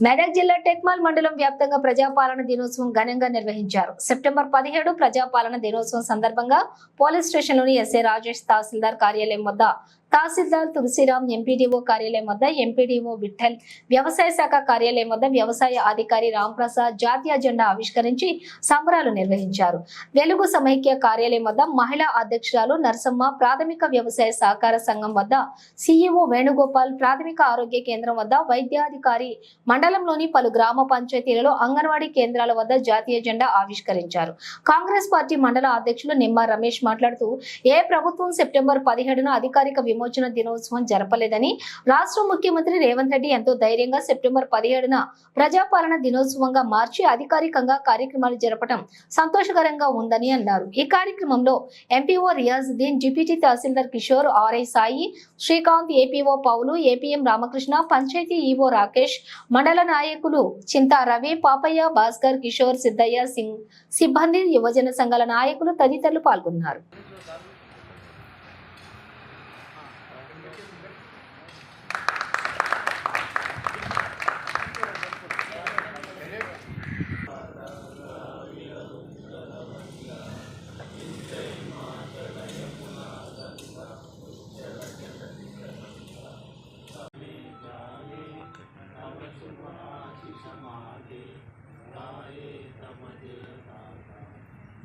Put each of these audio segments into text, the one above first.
మెదక్ జిల్లా టెక్మాల్ మండలం వ్యాప్తంగా ప్రజాపాలన దినోత్సవం ఘనంగా నిర్వహించారు. సెప్టెంబర్ పదిహేడు ప్రజాపాలన దినోత్సవం సందర్భంగా పోలీస్ స్టేషన్లోని ఎస్ఏ రాజేష్ తహసీల్దార్ కార్యాలయం వద్ద తహసీల్దార్ తులసిరామ్ ఎంపీడీఓ కార్యాలయం వద్ద ఎంపీడీఓ విఠల్ వ్యవసాయ శాఖ కార్యాలయం వద్ద వ్యవసాయ అధికారి రాంప్రసాద్ జాతీయ జెండా ఆవిష్కరించి సంబరాలు నిర్వహించారు. వెలుగు సమైక్య కార్యాలయం వద్ద మహిళా అధ్యక్షురాలు నరసమ్మ ప్రాథమిక వ్యవసాయ సహకార సంఘం వద్ద సీఈఓ వేణుగోపాల్ ప్రాథమిక ఆరోగ్య కేంద్రం వద్ద వైద్యాధికారి మండలంలోని పలు గ్రామ పంచాయతీలలో అంగన్వాడీ కేంద్రాల వద్ద జాతీయ జెండా ఆవిష్కరించారు. కాంగ్రెస్ పార్టీ మండల అధ్యక్షులు నిమ్మ రమేష్ మాట్లాడుతూ ఏ ప్రభుత్వం సెప్టెంబర్ పదిహేడున అధికారిక విమోచన దినోత్సవం జరపలేదని రాష్ట్ర ముఖ్యమంత్రి రేవంత్ రెడ్డి ఎంతో ధైర్యంగా సెప్టెంబర్ పదిహేడున ప్రజాపాలన దినోత్సవంగా మార్చి అధికారికంగా కార్యక్రమాలు జరపడం సంతోషకరంగా ఉందని అన్నారు. ఈ కార్యక్రమంలో MPO Riyazuddin deputy Tahsildar Kishore RI Sai Srikanth APO Paul APM Ramakrishna panchayat EO Rakesh మండల నాయకులు చింతా రవి పాపయ్య భాస్కర్ కిషోర్ సిద్ధయ్య సింగ్ సిబ్బంది యువజన సంఘాల నాయకులు తదితరులు పాల్గొన్నారు.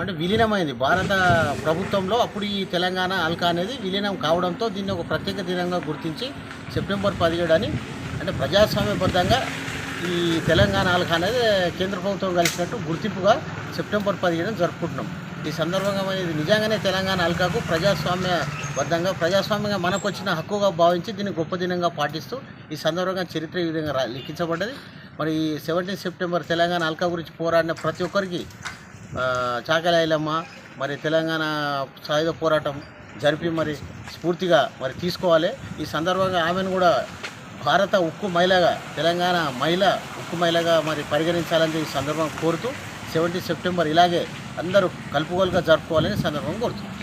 అంటే విలీనమైంది. భారత ప్రభుత్వంలో అప్పుడు ఈ తెలంగాణ అల్కా అనేది విలీనం కావడంతో దీన్ని ఒక ప్రత్యేక దినంగా గుర్తించి సెప్టెంబర్ పదిహేడు అని అంటే ప్రజాస్వామ్యబద్ధంగా ఈ తెలంగాణ అల్కా అనేది కేంద్ర ప్రభుత్వం కలిసినట్టు గుర్తింపుగా సెప్టెంబర్ పదిహేడు జరుపుకుంటున్నాం. ఈ సందర్భంగా అనేది నిజంగానే తెలంగాణ అల్కాకు ప్రజాస్వామ్యబద్ధంగా ప్రజాస్వామ్యంగా మనకు వచ్చిన హక్కుగా భావించి దీన్ని గొప్ప దినంగా పాటిస్తూ ఈ సందర్భంగా చరిత్ర ఈ విధంగా లిఖించబడ్డది. మరి సెవెంటీన్ సెప్టెంబర్ తెలంగాణ అల్కా గురించి పోరాడిన ప్రతి ఒక్కరికి ఆ, మరి తెలంగాణ సాయుధ పోరాటం జరిపి మరి స్ఫూర్తిగా మరి తీసుకోవాలి. ఈ సందర్భంగా ఆమెను కూడా భారత ఉక్కు మహిళగా తెలంగాణ మహిళ ఉక్కు మహిళగా మరి పరిగణించాలని ఈ సందర్భం కోరుతూ సెవెంటీ సెప్టెంబర్ ఇలాగే అందరూ కలుపుగోలుగా జరుపుకోవాలని సందర్భం కోరుతున్నాం.